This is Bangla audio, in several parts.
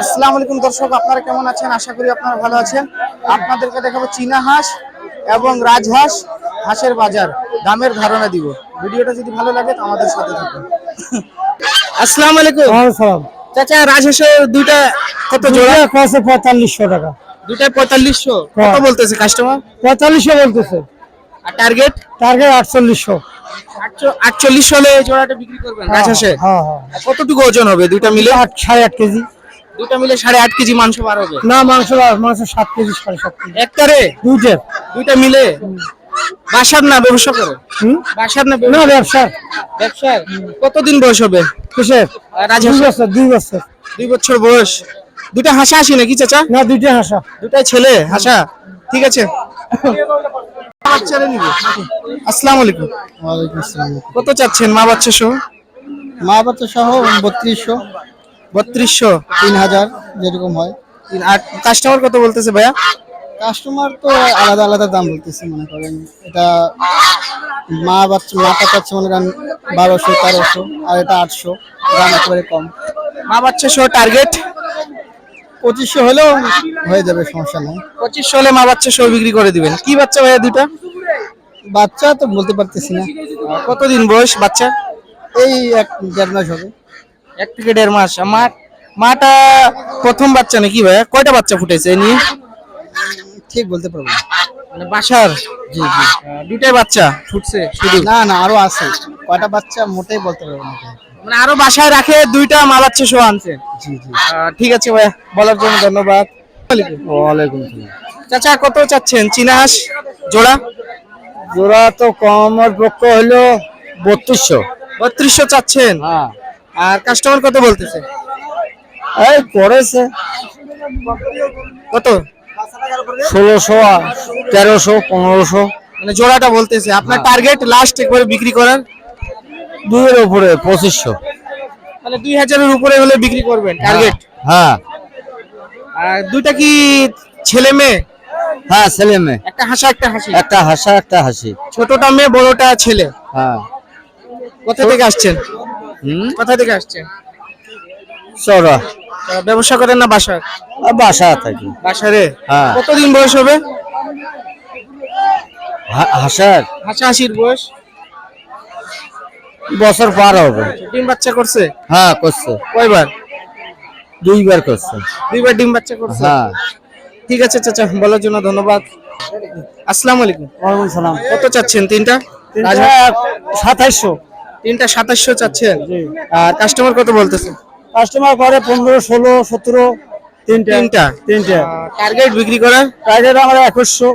আসসালামু আলাইকুম দর্শক আপনারা কেমন আছেন? আশা করি আপনারা ভালো আছেন। আপনাদেরকে দেখাবো চীনা হাঁস এবং রাজহাঁস হাঁসের বাজার দামের ধারণা দিব। ভিডিওটা যদি ভালো লাগে তো আমাদের সাথে থাকুন। আসসালামু আলাইকুম। চাচা রাজহাঁসের দুইটা কত জোড়া? আছে পঁয়তাল্লিশশো টাকা। দুইটা পঁয়তাল্লিশশো। কত হ্যাঁ। বলতেছে কাস্টমার পঁয়তাল্লিশশো বলতেছে। আর টার্গেট টার্গেট আটচল্লিশশো। আটচল্লিশ হলে জোড়াটা বিক্রি করবেন? রাজহাঁসে হ্যাঁ হ্যাঁ কতটুকু ওজন হবে? দুইটা মিলে? আট সাড়ে আট কেজি। দুইটা মিলে সাড়ে আট কেজি মাংস বার হবে? না মাংস মাংস সাত কেজি সাড়ে সাত কেজি। একটারে দুইটা। দুইটা মিলে? বাসার না ব্যবসা করে? হুম? বাসার না না ব্যবসা? ব্যবসা ব্যবসার? কতদিন বয়স হবে? কিসের? রাজহাঁস বছর দুই বছর। দুই বছর বয়স। দুইটা হাসা আসি নাকি চাচা? না দুইটা হাসা। দুটাই ছেলে? হাসা? ঠিক আছে। বাচ্চারা নিবে আসসালামু আলাইকুম। ওয়ালাইকুম আসসালাম। কত চাচ্ছেন? মা বাচ্চা সহ? মা বাচ্চা সহ বত্রিশশো। বত্রিশশো? তিন হাজার যেরকম হয়। আর কাস্টমার কত বলতেছে ভাইয়া? কাস্টমার তো আলাদা আলাদা দাম বলতেছে মনে করেন। এটা মা বাচ্চা মাটা চাচ্ছে মনে করেন বারোশো তেরোশো আর এটা আটশো। দাম একেবারে কম। মা বাচ্চা সহ টার্গেট পঁচিশশো হলেও হয়ে যাবে সমস্যা নেই। পঁচিশশো হলে মা বাচ্চা সহ বিক্রি করে দিবেন। কি বাচ্চা ভাইয়া দুইটা? বাচ্চা তো বলতে পারতেছি না। কতদিন বয়স বাচ্চা? এই এক দেড় মাস হবে। এক থেকে দেড় মাস। মা মাটা প্রথম বাচ্চা নাকি ভাইয়া? কয়টা বাচ্চা ফুটেছে এ নিয়ে? ঠিক বলতে পারব না। মানে বাসার? জি জি। দুটাই বাচ্চা ফুটছে শুধু? না না আরও আছে। কয়টা বাচ্চা মোটেই বলতে পারব না। মানে আরও বাসায় রাখে দুইটা মা বাচ্চা সহ আনছে। জি জি। ঠিক আছে ভাইয়া বলার জন্য ধন্যবাদ। ওয়ালাইকুম সালাম। চাচা কত চাচ্ছেন? চীনা হাঁস জোড়া? জোড়া তো কমের পক্ষ হলো বত্রিশশো। বত্রিশশো চাচ্ছেন? হ্যাঁ। আর কাস্টমার কত বলতেছে? এই করেছে কত? ষোলোশো তেরোশো পনেরোশো। মানে জোড়াটা বলতেছে। আপনার। টার্গেট লাস্ট একবারে বিক্রি করার? দুইয়ের উপরে পঁচিশশো। মানে দুই হাজারের উপরে হলে বিক্রি করবেন টার্গেট হ্যাঁ। আর দুইটা কি ছেলে মেয়ে? হ্যাঁ ছেলে মেয়ে। একটা হাসা একটা হাসি? একটা হাসা একটা হাসি। ছোটটা মেয়ে বড়টা ছেলে? হ্যাঁ। কোথা থেকে আসছেন? হুম? কোথা থেকে আসছেন? আহ, ব্যবসা করেন না বাসার? বাসা থাকি। বাসারে? হ্যাঁ। কতদিন বয়স হবে? হাসার? হাসা হাসির বয়স? বছর পার হবে। ডিম বাচ্চা করছে? হ্যাঁ করছে। কয়বার? দুইবার করছে। দুইবার ডিম বাচ্চা করছে? হ্যাঁ। ঠিক আছে চাচা বলার জন্য ধন্যবাদ। আসসালামু আলাইকুম। ওয়ালাইকুম সালাম। কত চাচ্ছেন তিনটা? সাতাইশশো। তিনটা সাতাশশো চাচ্ছেন? আর কাস্টমার কত বলতেছে? কাস্টমার করে পনেরো ষোলো সতেরো তিনটা। তিনটা। তিনটা। টার্গেট বিক্রি করার টার্গেট আমরা একুশশো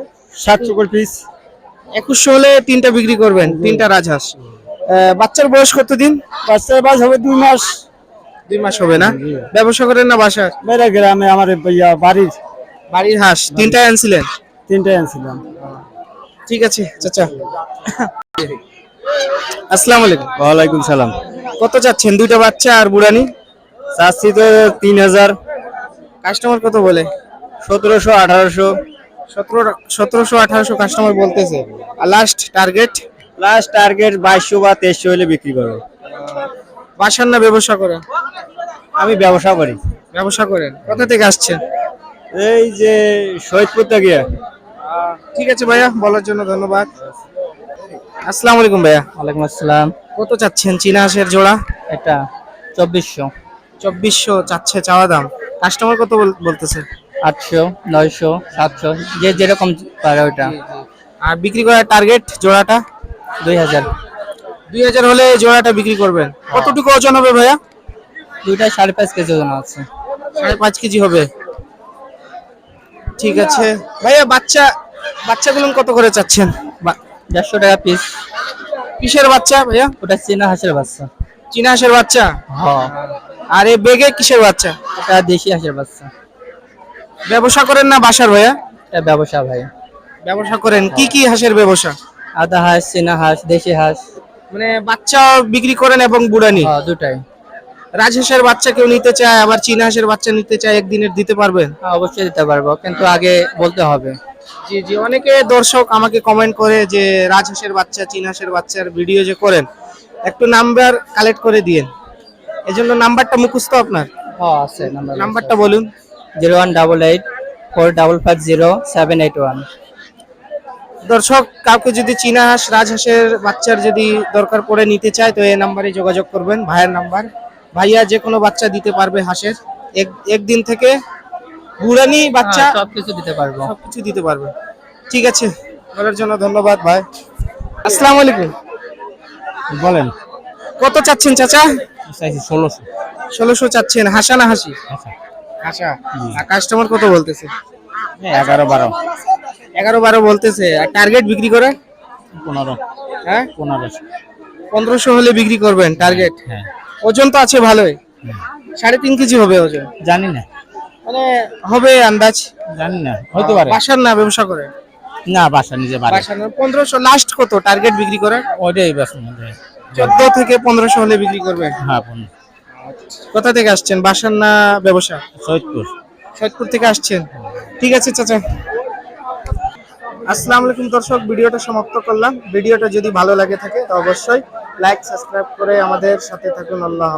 সাতশো করে পিস একুশশো হলে তিনটা বিক্রি করবেন তিনটা রাজহাঁস। বাচ্চার বয়স কতদিন? বাচ্চার বাস হবে দুই মাস। দুই মাস হবে না? ব্যবসা করেন না বাসার? মেরা গ্রামে আমার বাড়ির। বাড়ির হাঁস। তিনটায় আনছিলেন? তিনটাই আনছিলাম। ঠিক আছে চাচা। আসসালামু আলাইকুম। ওয়ালাইকুম সালাম। কত চাচ্ছেন? দুইটা বাচ্চা আর বুড়ানি? চাচ্ছি তো তিন হাজার। কাস্টমার কত বলে? সতেরোশো আঠারোশো। সতেরো সতেরোশো আঠারোশো কাস্টমার বলতেছে। আর লাস্ট টার্গেট লাস্ট টার্গেট বাইশশো বা তেইশশো হলে বিক্রি করব। বাসার না ব্যবসা করেন? আমি ব্যবসা করি। ব্যবসা করেন। কোথা থেকে আসছেন? এই যে শহীদপুর থেকে। ঠিক আছে ভাইয়া বলার জন্য ধন্যবাদ। আসসালামু আলাইকুম ভাইয়া। ওয়ালাইকুম আসসালাম। কত চাচ্ছেন চীনা হাঁসের জোড়া? এটা চব্বিশশো। চব্বিশশো চাচ্ছে চাওয়া দাম। কাস্টমার কত বল- বলতেছে? আটশো নয়শো সাতশো যে যেরকম পারে ওইটা। আর বিক্রি করার টার্গেট জোড়াটা? দুই হাজার। দুই হাজার হলে জোড়াটা বিক্রি করবেন। কতটুকু ওজন হবে ভাইয়া? দুইটা সাড়ে পাঁচ কেজি ওজন আছে। সাড়ে পাঁচ কেজি হবে। ঠিক আছে। ভাইয়া বাচ্চা বাচ্চাগুলো কত করে চাচ্ছেন? দেড়শো টাকা পিস কিসের বাচ্চা ভাইয়া? ওটা চীনা হাঁসের বাচ্চা। চীনা হাঁসের বাচ্চা? হ্যাঁ আর এই বেগে কিসের বাচ্চা? এটা দেশি হাঁসের বাচ্চা। ব্যবসা করেন না বাসার ভাইয়া? এটা ব্যবসা ভাই। ব্যবসা করেন। কি কি হাঁসের ব্যবসা? আদা হাঁস চীনা হাঁস দেশি হাঁস। মানে বাচ্চা বিক্রি করেন এবং বুড়ানি হ্যাঁ দুটাই। রাজহাঁসের বাচ্চা কেউ নিতে চায় আবার চীনা হাঁসের বাচ্চা নিতে চায় একদিনের দিতে পারবেন? হ্যাঁ, অবশ্যই দিতে পারব কিন্তু আগে বলতে হবে। জি জি অনেকে দর্শক আমাকে কমেন্ট করে যে রাজহাঁসের বাচ্চা চীন হাঁসের বাচ্চার ভিডিও যে করেন একটু নাম্বার কালেক্ট করে দিয়েন। এই জন্য নাম্বারটা মুখস্থ আপনার? হ্যাঁ আছে নাম্বার নাম্বারটা বলুন। Zero one double eight four double five zero seven eight one দর্শক কাউকে যদি চীনা হাঁস রাজহাঁসের বাচ্চার যদি দরকার পড়ে নিতে চায় তো এই নাম্বারে যোগাযোগ করবেন ভাইয়ের নাম্বার। ভাইয়া যে কোনো বাচ্চা দিতে পারবে হাঁসের। এক একদিন থেকে বুড়ানি বাচ্চা সব কিছু দিতে পারব। সবকিছু দিতে পারবে। ঠিক আছে বলার জন্য ধন্যবাদ ভাই। আসসালামু আলাইকুম। বলেন। কত চাচ্ছেন চাচা? চাইছি ষোলোশো। ষোলোশো চাচ্ছেন হাসা না হাসি? হাসা। আর কাস্টমার কত বলতেছে? এগারো বারো। এগারো বারো বলতেছে। আর টার্গেট বিক্রি করে? পনেরো। হ্যাঁ? পনেরোশো পনেরোশো হলে বিক্রি করবেন টার্গেট হ্যাঁ। ওজন তো আছে ভালোই। সাড়ে তিন কেজি হবে ওজন। জানি না। মানে হবে আন্দাজ। জানি না। হইতে পারে। বাসার না ব্যবসা করে? না বাসা নিজে বাসার না। পনেরোশো লাস্ট কত? টার্গেট বিক্রি করে? ওইটাই বাস চোদ্দ থেকে পনেরোশো হলে বিক্রি করবেন? হ্যাঁ পনেরো। কোথা থেকে আসছেন? বাসার না ব্যবসা? সৈয়দপুর। সৈয়দপুর থেকে আসছেন। ঠিক আছে চাচা। আসসালামু আলাইকুম দর্শক, ভিডিওটা সমাপ্ত করলাম ভিডিওটা যদি ভালো লাগে থাকে, তো অবশ্যই লাইক সাবস্ক্রাইব করে আমাদের সাথে থাকুন আল্লাহ।